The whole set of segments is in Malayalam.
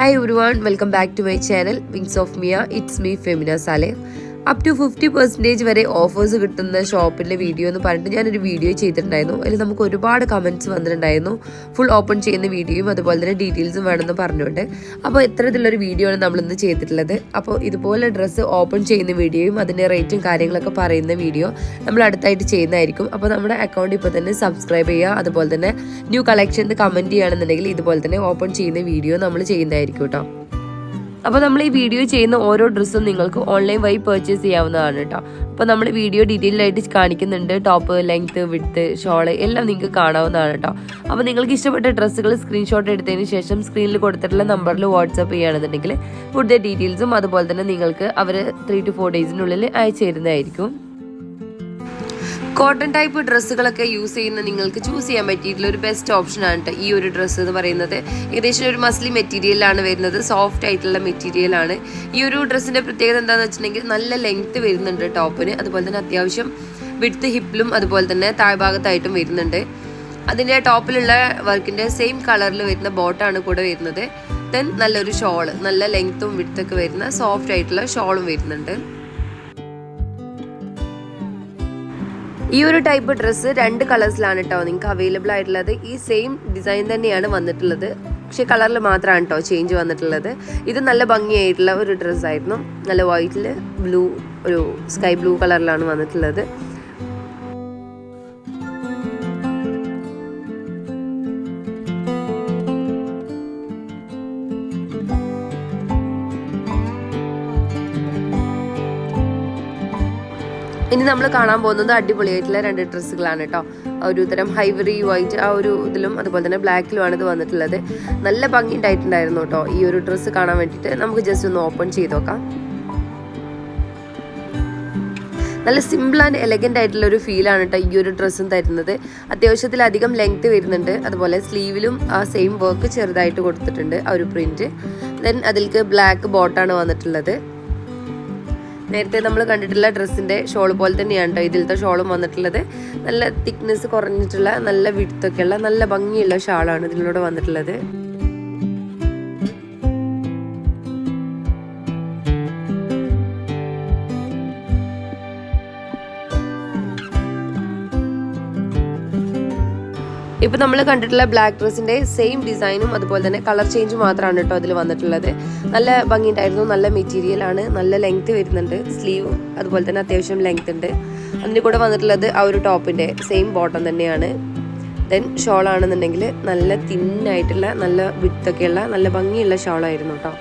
Hi everyone, welcome back to my channel Wings of Mia. It's me Femina Saleh. Up to fifty percentage വരെ ഓഫേഴ്സ് കിട്ടുന്ന ഷോപ്പിൻ്റെ വീഡിയോ എന്ന് പറഞ്ഞിട്ട് ഞാനൊരു വീഡിയോ ചെയ്തിട്ടുണ്ടായിരുന്നു അതിൽ നമുക്ക് ഒരുപാട് കമൻറ്റ്സ് വന്നിട്ടുണ്ടായിരുന്നു ഫുൾ ഓപ്പൺ ചെയ്യുന്ന വീഡിയോയും അതുപോലെ തന്നെ ഡീറ്റെയിൽസും വേണമെന്ന് പറഞ്ഞുകൊണ്ട് അപ്പോൾ ഇത്തരത്തിലുള്ളൊരു വീഡിയോ ആണ് നമ്മളിന്ന് ചെയ്തിട്ടുള്ളത് അപ്പോൾ ഇതുപോലെ ഡ്രസ്സ് ഓപ്പൺ ചെയ്യുന്ന വീഡിയോയും അതിൻ്റെ റേറ്റും കാര്യങ്ങളൊക്കെ പറയുന്ന വീഡിയോ നമ്മൾ അടുത്തായിട്ട് ചെയ്യുന്നതായിരിക്കും അപ്പോൾ നമ്മുടെ അക്കൗണ്ട് ഇപ്പോൾ തന്നെ സബ്സ്ക്രൈബ് ചെയ്യുക അതുപോലെ തന്നെ ന്യൂ കളക്ഷനിൽ കമൻറ്റ് ചെയ്യുകയാണെന്നുണ്ടെങ്കിൽ ഇതുപോലെ തന്നെ ഓപ്പൺ ചെയ്യുന്ന വീഡിയോ നമ്മൾ ചെയ്യുന്നതായിരിക്കും കേട്ടോ അപ്പോൾ നമ്മൾ ഈ വീഡിയോ ചെയ്യുന്ന ഓരോ ഡ്രസ്സും നിങ്ങൾക്ക് ഓൺലൈൻ വഴി പർച്ചേസ് ചെയ്യാവുന്നതാണ് കേട്ടോ അപ്പോൾ നമ്മൾ വീഡിയോ ഡീറ്റെയിൽ ആയിട്ട് കാണിക്കുന്നുണ്ട് ടോപ്പ് ലെങ്ത്ത് വിട്ത്ത് ഷോള് എല്ലാം നിങ്ങൾക്ക് കാണാവുന്നതാണ് കേട്ടോ അപ്പോൾ നിങ്ങൾക്ക് ഇഷ്ടപ്പെട്ട ഡ്രസ്സുകൾ സ്ക്രീൻഷോട്ട് എടുത്തതിന് ശേഷം സ്ക്രീനിൽ കൊടുത്തിട്ടുള്ള നമ്പറിൽ വാട്സപ്പ് ചെയ്യുകയാണെന്നുണ്ടെങ്കിൽ കൂടുതൽ ഡീറ്റെയിൽസും അതുപോലെ തന്നെ നിങ്ങൾക്ക് അവർ ത്രീ ടു ഫോർ ഡേയ്സിനുള്ളിൽ അയച്ചു തരുന്നതായിരിക്കും കോട്ടൺ ടൈപ്പ് ഡ്രസ്സുകളൊക്കെ യൂസ് ചെയ്യുന്ന നിങ്ങൾക്ക് ചൂസ് ചെയ്യാൻ പറ്റിയിട്ടുള്ള ഒരു ബെസ്റ്റ് ഓപ്ഷനാണ് ഈ ഒരു ഡ്രസ്സ് എന്ന് പറയുന്നത് ഏകദേശം ഒരു മസ്ലി മെറ്റീരിയലാണ് വരുന്നത് സോഫ്റ്റ് ആയിട്ടുള്ള മെറ്റീരിയലാണ് ഈ ഒരു ഡ്രസ്സിൻ്റെ പ്രത്യേകത എന്താണെന്ന് വെച്ചിട്ടുണ്ടെങ്കിൽ നല്ല ലെങ്ത്ത് വരുന്നുണ്ട് ടോപ്പിന് അതുപോലെ തന്നെ അത്യാവശ്യം വിടുത്ത് ഹിപ്പിലും അതുപോലെ തന്നെ താഴ്ഭാഗത്തായിട്ടും വരുന്നുണ്ട് അതിൻ്റെ ടോപ്പിലുള്ള വർക്കിൻ്റെ സെയിം കളറിൽ വരുന്ന ബോട്ടാണ് കൂടെ വരുന്നത് ദെൻ നല്ലൊരു ഷോള് നല്ല ലെങ്ത്തും വിടുത്തൊക്കെ വരുന്ന സോഫ്റ്റ് ആയിട്ടുള്ള ഷോളും വരുന്നുണ്ട് ഈ ഒരു ടൈപ്പ് ഡ്രസ്സ് രണ്ട് കളേഴ്സിലാണ് കേട്ടോ നിങ്ങൾക്ക് അവൈലബിൾ ആയിട്ടുള്ളത് ഈ സെയിം ഡിസൈൻ തന്നെയാണ് വന്നിട്ടുള്ളത് പക്ഷേ കളറിൽ മാത്രമാണ് കേട്ടോ ചേഞ്ച് വന്നിട്ടുള്ളത് ഇത് നല്ല ഭംഗിയായിട്ടുള്ള ഒരു ഡ്രസ്സായിരുന്നു നല്ല വൈറ്റിൽ ബ്ലൂ ഒരു സ്കൈ ബ്ലൂ കളറിലാണ് വന്നിട്ടുള്ളത് നമ്മൾ കാണാൻ പോകുന്നത് അടിപൊളിയായിട്ടുള്ള രണ്ട് ഡ്രസ്സുകളാണ് കേട്ടോ ഒരു തരം ഹൈവറി വൈറ്റ് ആ ഒരു ഇതിലും അതുപോലെ തന്നെ ബ്ലാക്കിലുമാണ് ഇത് വന്നിട്ടുള്ളത് നല്ല ഭംഗി ഉണ്ടായിട്ടുണ്ടായിരുന്നു കേട്ടോ ഈ ഒരു ഡ്രസ്സ് കാണാൻ വേണ്ടിയിട്ട് നമുക്ക് ജസ്റ്റ് ഒന്ന് ഓപ്പൺ ചെയ്ത് നോക്കാം നല്ല സിമ്പിൾ ആൻഡ് എലഗൻ്റ് ആയിട്ടുള്ള ഒരു ഫീലാണ് കേട്ടോ ഈ ഒരു ഡ്രസ്സും തരുന്നത് അത്യാവശ്യത്തിലധികം ലെങ്ത് വരുന്നുണ്ട് അതുപോലെ സ്ലീവിലും ആ സെയിം വർക്ക് ചെറുതായിട്ട് കൊടുത്തിട്ടുണ്ട് ആ ഒരു പ്രിൻറ്റ് ദെൻ അതിൽക്ക് ബ്ലാക്ക് ബോട്ടാണ് വന്നിട്ടുള്ളത് നേരത്തെ നമ്മൾ കണ്ടിട്ടുള്ള ഡ്രസ്സിൻ്റെ ഷോൾ പോലെ തന്നെയാണ് കേട്ടോ ഇതിലത്തെ ഷോളും വന്നിട്ടുള്ളത് നല്ല തിക്നെസ് കുറഞ്ഞിട്ടുള്ള നല്ല വിടുത്തൊക്കെയുള്ള നല്ല ഭംഗിയുള്ള ഷാളാണ് ഇതിലൂടെ വന്നിട്ടുള്ളത് ഇപ്പോൾ നമ്മൾ കണ്ടിട്ടുള്ള ബ്ലാക്ക് ഡ്രസ്സിൻ്റെ സെയിം ഡിസൈനും അതുപോലെ തന്നെ കളർ ചേഞ്ച് മാത്രമാണ് കേട്ടോ അതിൽ വന്നിട്ടുള്ളത് നല്ല ഭംഗിയുണ്ടായിരുന്നു നല്ല മെറ്റീരിയലാണ് നല്ല ലെങ്ത് വരുന്നുണ്ട് സ്ലീവ് അതുപോലെ തന്നെ അത്യാവശ്യം ലെങ്ത് ഉണ്ട് അതിന് കൂടെ വന്നിട്ടുള്ളത് ആ ഒരു ടോപ്പിൻ്റെ സെയിം ബോട്ടം തന്നെയാണ് ദെൻ ഷോളാണെന്നുണ്ടെങ്കിൽ നല്ല തിന്നായിട്ടുള്ള നല്ല വിത്തൊക്കെയുള്ള നല്ല ഭംഗിയുള്ള ഷോളായിരുന്നു കേട്ടോ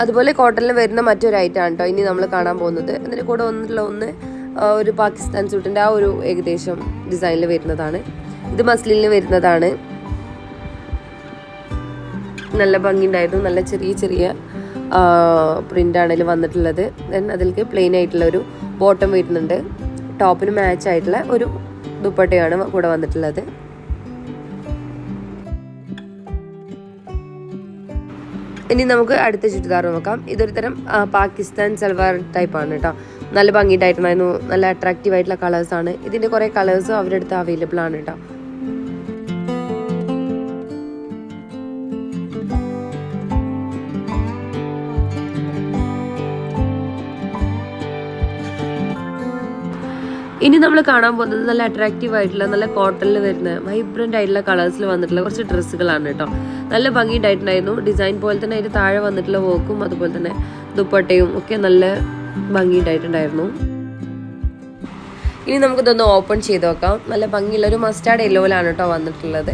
അതുപോലെ കോട്ടണിൽ വരുന്ന മറ്റൊരു ഐറ്റമാണ് കേട്ടോ ഇനി നമ്മൾ കാണാൻ പോകുന്നത് അതിൻ്റെ കൂടെ ഒന്നുള്ള ഒന്ന് ഒരു പാകിസ്ഥാൻ സൂട്ടിൻ്റെ ആ ഒരു ഏകദേശം ഡിസൈനിൽ വരുന്നതാണ് ഇത് മസ്ലിനിൽ വരുന്നതാണ് നല്ല ഭംഗിയുണ്ടായിരുന്നു നല്ല ചെറിയ ചെറിയ പ്രിൻ്റാണ് വന്നിട്ടുള്ളത് ദെൻ അതിലേക്ക് പ്ലെയിൻ ആയിട്ടുള്ള ഒരു ബോട്ടം വരുന്നുണ്ട് ടോപ്പിന് മാച്ച് ആയിട്ടുള്ള ഒരു ദുപ്പട്ടയാണ് കൂടെ വന്നിട്ടുള്ളത് ഇനി നമുക്ക് അടുത്ത ചുരിദാർ നോക്കാം ഇതൊരു തരം പാകിസ്ഥാൻ സൽവാർ ടൈപ്പാണ് കേട്ടോ നല്ല ഭംഗിയിട്ടായിട്ടുണ്ടായിരുന്നു നല്ല അട്രാക്റ്റീവ് ആയിട്ടുള്ള ആണ് ഇതിന്റെ കുറേ കളേഴ്സും അവരുടെ അടുത്ത് അവൈലബിൾ ആണ് കേട്ടോ ഇനി നമ്മൾ കാണാൻ പോകുന്നത് നല്ല അട്രാക്റ്റീവ് ആയിട്ടുള്ള നല്ല കോട്ടണിൽ വരുന്ന വൈബ്രന്റ് ആയിട്ടുള്ള കളേഴ്സിൽ വന്നിട്ടുള്ള കുറച്ച് ഡ്രസ്സുകളാണ് കേട്ടോ നല്ല ഭംഗിയുണ്ടായിട്ടുണ്ടായിരുന്നു ഡിസൈൻ പോലെ തന്നെ അതിൻ്റെ താഴെ വന്നിട്ടുള്ള വോക്കും അതുപോലെ തന്നെ ദുപ്പട്ടയും ഒക്കെ നല്ല ഭംഗിയുണ്ടായിട്ടുണ്ടായിരുന്നു ഇനി നമുക്കിതൊന്ന് ഓപ്പൺ ചെയ്ത് നോക്കാം നല്ല ഭംഗിയുള്ള ഒരു മസ്റ്റാർഡ് യെല്ലോയിലാണ് കേട്ടോ വന്നിട്ടുള്ളത്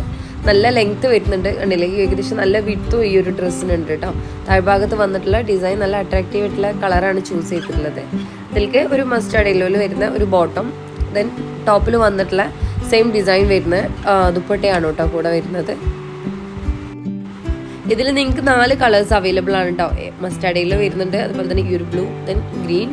നല്ല ലെങ്ത് വരുന്നുണ്ട് കണ്ടില്ലേ ഏകദേശം നല്ല വിത്തും ഈ ഒരു ഡ്രസ്സിനുണ്ട് കേട്ടോ താഴ്ഭാഗത്ത് വന്നിട്ടുള്ള ഡിസൈൻ നല്ല അട്രാക്റ്റീവ് ആയിട്ടുള്ള കളറാണ് ചൂസ് ചെയ്തിട്ടുള്ളത് ഇതിലേക്ക് ഒരു മസ്റ്റാർഡ് യെല്ലോയിൽ വരുന്ന ഒരു ബോട്ടം ദെൻ ടോപ്പിൽ വന്നിട്ടുള്ള സെയിം ഡിസൈൻ വരുന്ന ദുപ്പട്ടയാണ് കേട്ടോ കൂടെ വരുന്നത് ഇതിൽ നിങ്ങൾക്ക് നാല് കളേഴ്സ് അവൈലബിൾ ആണ് കേട്ടോ മസ്റ്റാർഡയിൽ വരുന്നുണ്ട് അതുപോലെ തന്നെ ഈ ഒരു ബ്ലൂ ദെൻ ഗ്രീൻ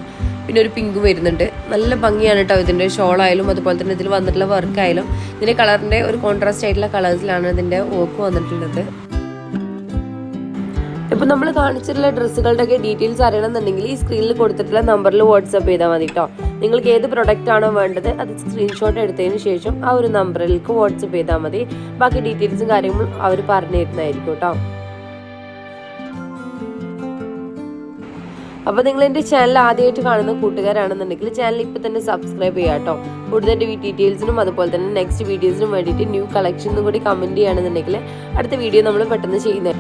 പിന്നെ ഒരു പിങ്കും വരുന്നുണ്ട് നല്ല ഭംഗിയാണ് കേട്ടോ ഇതിൻ്റെ ഷോളായാലും അതുപോലെ തന്നെ ഇതിൽ വന്നിട്ടുള്ള വർക്കായാലും ഇതിൻ്റെ കളറിൻ്റെ ഒരു കോൺട്രാസ്റ്റ് ആയിട്ടുള്ള കളേഴ്സിലാണ് ഇതിൻ്റെ ഓക്ക് വന്നിട്ടുള്ളത് ഇപ്പം നമ്മൾ കാണിച്ചിട്ടുള്ള ഡ്രസ്സുകളുടെയൊക്കെ ഡീറ്റെയിൽസ് അറിയണമെന്നുണ്ടെങ്കിൽ ഈ സ്ക്രീനിൽ കൊടുത്തിട്ടുള്ള നമ്പറിൽ വാട്സപ്പ് ചെയ്താൽ മതി കേട്ടോ നിങ്ങൾക്ക് ഏത് പ്രൊഡക്റ്റ് ആണോ വേണ്ടത് അത് സ്ക്രീൻഷോട്ട് എടുത്തതിന് ശേഷം ആ ഒരു നമ്പറിലേക്ക് വാട്സപ്പ് ചെയ്താൽ മതി ബാക്കി ഡീറ്റെയിൽസും കാര്യങ്ങളും അവർ പറഞ്ഞു തരുന്നതായിരിക്കും കേട്ടോ അപ്പോൾ നിങ്ങൾ എന്റെ ചാനൽ ആദ്യമായിട്ട് കാണുന്ന കൂട്ടുകാരാണെന്നുണ്ടെങ്കിൽ ചാനൽ ഇപ്പൊ തന്നെ സബ്സ്ക്രൈബ് ചെയ്യുക കേട്ടോ കൂടുതൽ ഡീറ്റെയിൽസിനും അതുപോലെ തന്നെ നെക്സ്റ്റ് വീഡിയോസിനും വേണ്ടിയിട്ട് ന്യൂ കളക്ഷനും കൂടി കമന്റ് ചെയ്യുകയാണെന്നുണ്ടെങ്കിൽ അടുത്ത വീഡിയോ നമ്മൾ പെട്ടെന്ന് ചെയ്യുന്നത്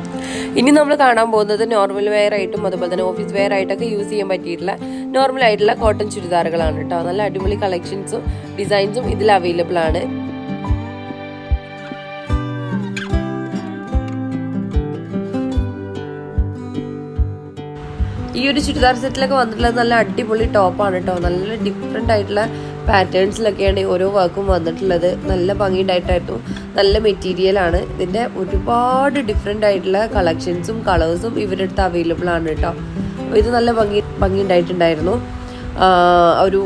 ഇനി നമ്മൾ കാണാൻ പോകുന്നത് നോർമൽ വെയർ ആയിട്ടും അതുപോലെ തന്നെ ഓഫീസ് വെയർ ആയിട്ടൊക്കെ യൂസ് ചെയ്യാൻ പറ്റിയിട്ടുള്ള നോർമൽ ആയിട്ടുള്ള കോട്ടൺ ചുരിദാറുകളാണ് കേട്ടോ നല്ല അടിപൊളി കളക്ഷൻസും ഡിസൈൻസും ഇതിൽ അവൈലബിൾ ആണ് ഒരു ചുരിദാർ സെറ്റിലൊക്കെ വന്നിട്ടുള്ളത് നല്ല അടിപൊളി ടോപ്പാണ് കേട്ടോ നല്ല ഡിഫറെൻ്റ് ആയിട്ടുള്ള പാറ്റേൺസിലൊക്കെയാണ് ഓരോ വർക്കും വന്നിട്ടുള്ളത് നല്ല ഭംഗിയുണ്ടായിട്ടായിരുന്നു നല്ല മെറ്റീരിയലാണ് ഇതിൻ്റെ ഒരുപാട് ഡിഫറെൻ്റ് ആയിട്ടുള്ള കളക്ഷൻസും കളേഴ്സും ഇവരുടെ അടുത്ത് അവൈലബിൾ ആണ് കേട്ടോ ഇത് നല്ല ഭംഗി ഭംഗിയുണ്ടായിട്ടുണ്ടായിരുന്നു ഒരു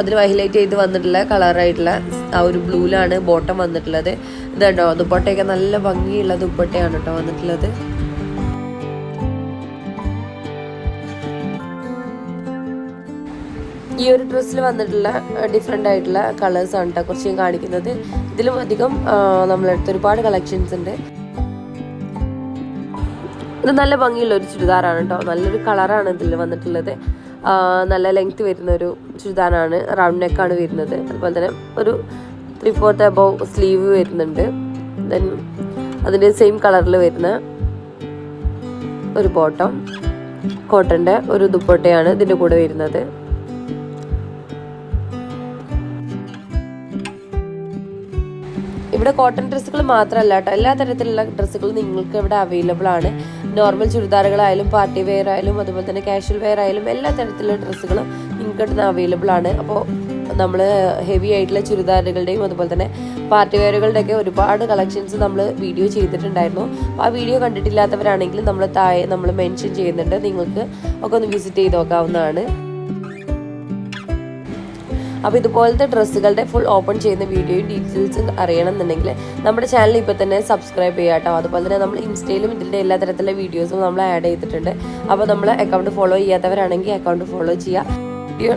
അതിന് ഹൈലൈറ്റ് ചെയ്ത് വന്നിട്ടുള്ള കളറായിട്ടുള്ള ആ ഒരു ബ്ലൂലാണ് ബോട്ടം വന്നിട്ടുള്ളത് ഇതുണ്ടോ ദുപ്പട്ടയൊക്കെ നല്ല ഭംഗിയുള്ള ദുപ്പട്ടയാണ് കേട്ടോ വന്നിട്ടുള്ളത് ഈ ഒരു ഡ്രസ്സിൽ വന്നിട്ടുള്ള ഡിഫറെൻ്റ് ആയിട്ടുള്ള കളേഴ്സാണ് കേട്ടോ കുറച്ച് ഞാൻ കാണിക്കുന്നത് ഇതിലും അധികം നമ്മളെടുത്ത് ഒരുപാട് കളക്ഷൻസ് ഉണ്ട് ഇത് നല്ല ഭംഗിയുള്ള ഒരു ചുരിദാറാണ് കേട്ടോ നല്ലൊരു കളറാണ് ഇതിൽ വന്നിട്ടുള്ളത് നല്ല ലെങ്ത് വരുന്ന ഒരു ചുരിദാറാണ് റൗണ്ട് നെക്കാണ് വരുന്നത് അതുപോലെ തന്നെ ഒരു ത്രീ ഫോർത്ത് അബവ് സ്ലീവ് വരുന്നുണ്ട് ദെൻ അതിൻ്റെ സെയിം കളറിൽ വരുന്ന ഒരു ബോട്ടം കോട്ടൻ്റെ ഒരു ദുപ്പട്ടയാണ് ഇതിൻ്റെ കൂടെ വരുന്നത് ഇവിടെ കോട്ടൺ ഡ്രസ്സുകൾ മാത്രമല്ല കേട്ടോ എല്ലാ തരത്തിലുള്ള ഡ്രസ്സുകളും നിങ്ങൾക്ക് ഇവിടെ അവൈലബിൾ ആണ് നോർമൽ ചുരിദാറുകളായാലും പാർട്ടി വെയർ ആയാലും അതുപോലെ തന്നെ കാഷ്വൽ വെയർ ആയാലും എല്ലാ തരത്തിലുള്ള ഡ്രസ്സുകളും നിങ്ങൾക്ക് ഇവിടുന്ന് അവൈലബിൾ ആണ് അപ്പോൾ നമ്മൾ ഹെവി ആയിട്ടുള്ള ചുരിദാറുകളുടെയും അതുപോലെ തന്നെ പാർട്ടി വെയറുകളുടെയൊക്കെ ഒരുപാട് കളക്ഷൻസ് നമ്മൾ വീഡിയോ ചെയ്തിട്ടുണ്ടായിരുന്നു അപ്പോൾ ആ വീഡിയോ കണ്ടിട്ടില്ലാത്തവരാണെങ്കിൽ നമ്മൾ താഴെ നമ്മൾ മെൻഷൻ ചെയ്യുന്നുണ്ട് നിങ്ങൾക്ക് ഒക്കെ ഒന്ന് വിസിറ്റ് ചെയ്ത് നോക്കാവുന്നതാണ് അപ്പോൾ ഇതുപോലത്തെ ഡ്രസ്സുകളുടെ ഫുൾ ഓപ്പൺ ചെയ്യുന്ന വീഡിയോയും ഡീറ്റെയിൽസും അറിയണമെന്നുണ്ടെങ്കിൽ നമ്മുടെ ചാനൽ ഇപ്പോൾ തന്നെ സബ്സ്ക്രൈബ് ചെയ്യുക കേട്ടോ അതുപോലെ തന്നെ നമ്മൾ ഇൻസ്റ്റയിലും ഇതിൻ്റെ എല്ലാ തരത്തിലുള്ള വീഡിയോസും നമ്മൾ ആഡ് ചെയ്തിട്ടുണ്ട് അപ്പോൾ നമ്മൾ അക്കൗണ്ട് ഫോളോ ചെയ്യാത്തവരാണെങ്കിൽ അക്കൗണ്ട് ഫോളോ ചെയ്യുക വീഡിയോ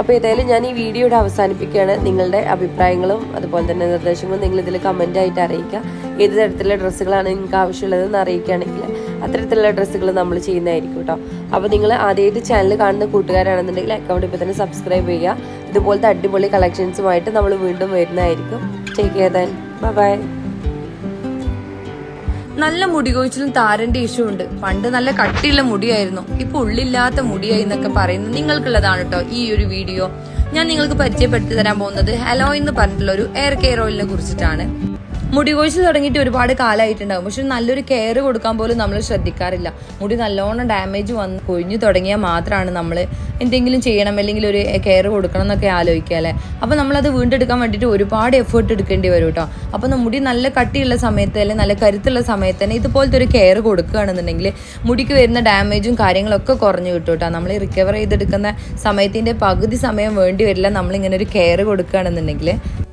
അപ്പോൾ ഏതായാലും ഞാൻ ഈ വീഡിയോ ഇവിടെ അവസാനിപ്പിക്കുകയാണ് നിങ്ങളുടെ അഭിപ്രായങ്ങളും അതുപോലെ തന്നെ നിർദ്ദേശങ്ങളും നിങ്ങൾ ഇതിൽ കമൻ്റ് ആയിട്ട് അറിയിക്കുക ഏത് തരത്തിലുള്ള ഡ്രസ്സുകളാണ് നിങ്ങൾക്ക് ആവശ്യമുള്ളതെന്ന് അറിയിക്കുകയാണെങ്കിൽ അത്തരത്തിലുള്ള ഡ്രസ്സുകൾ നമ്മൾ ചെയ്യുന്നതായിരിക്കും കേട്ടോ അപ്പോൾ നിങ്ങൾ ആദ്യമായിട്ട് ചാനൽ കാണുന്ന കൂട്ടുകാരാണെന്നുണ്ടെങ്കിൽ അക്കൗണ്ട് ഇപ്പോൾ തന്നെ സബ്സ്ക്രൈബ് ചെയ്യുക ഇതുപോലത്തെ അടിപൊളി കളക്ഷൻസുമായിട്ട് നമ്മൾ വീണ്ടും വരുന്നതായിരിക്കും ടേക്ക് കെയർ ദാൻ ബൈ നല്ല മുടി കൊഴിച്ചിലും താരന്റെ ഇഷ്യൂ ഉണ്ട് പണ്ട് നല്ല കട്ടിയുള്ള മുടിയായിരുന്നു ഇപ്പൊ ഉള്ളില്ലാത്ത മുടിയായി എന്നൊക്കെ പറയുന്നത് നിങ്ങൾക്കുള്ളതാണ് കേട്ടോ ഈ ഒരു വീഡിയോ ഞാൻ നിങ്ങൾക്ക് പരിചയപ്പെടുത്തി തരാൻ പോകുന്നത് ഹലോ എന്ന് പറഞ്ഞിട്ടുള്ള ഒരു എയർ കെയർ ഓയിലിനെ കുറിച്ചിട്ടാണ് മുടി കൊഴിച്ചിൽ തുടങ്ങിയിട്ട് ഒരുപാട് കാലമായിട്ടുണ്ടാകും പക്ഷെ നല്ലൊരു കെയർ കൊടുക്കാൻ പോലും നമ്മൾ ശ്രദ്ധിക്കാറില്ല മുടി നല്ലോണം ഡാമേജ് വന്ന് കൊഴിഞ്ഞു തുടങ്ങിയാൽ മാത്രമാണ് നമ്മൾ എന്തെങ്കിലും ചെയ്യണം അല്ലെങ്കിൽ ഒരു കെയർ കൊടുക്കണം എന്നൊക്കെ ആലോചിക്കുക അല്ലേ അപ്പോൾ നമ്മളത് വീണ്ടെടുക്കാൻ വേണ്ടിയിട്ട് ഒരുപാട് എഫേർട്ട് എടുക്കേണ്ടി വരും കേട്ടോ അപ്പോൾ മുടി നല്ല കട്ടിയുള്ള സമയത്ത് അല്ലെങ്കിൽ നല്ല കരുത്തുള്ള സമയത്ത് തന്നെ ഇതുപോലത്തെ ഒരു കെയർ കൊടുക്കുകയാണെന്നുണ്ടെങ്കിൽ മുടിക്ക് വരുന്ന ഡാമേജും കാര്യങ്ങളൊക്കെ കുറഞ്ഞു കിട്ടും കേട്ടോ നമ്മൾ റിക്കവർ ചെയ്തെടുക്കുന്ന സമയത്തിൻ്റെ പകുതി സമയം വേണ്ടി വരില്ല നമ്മളിങ്ങനെ ഒരു കെയർ കൊടുക്കുകയാണെന്നുണ്ടെങ്കിൽ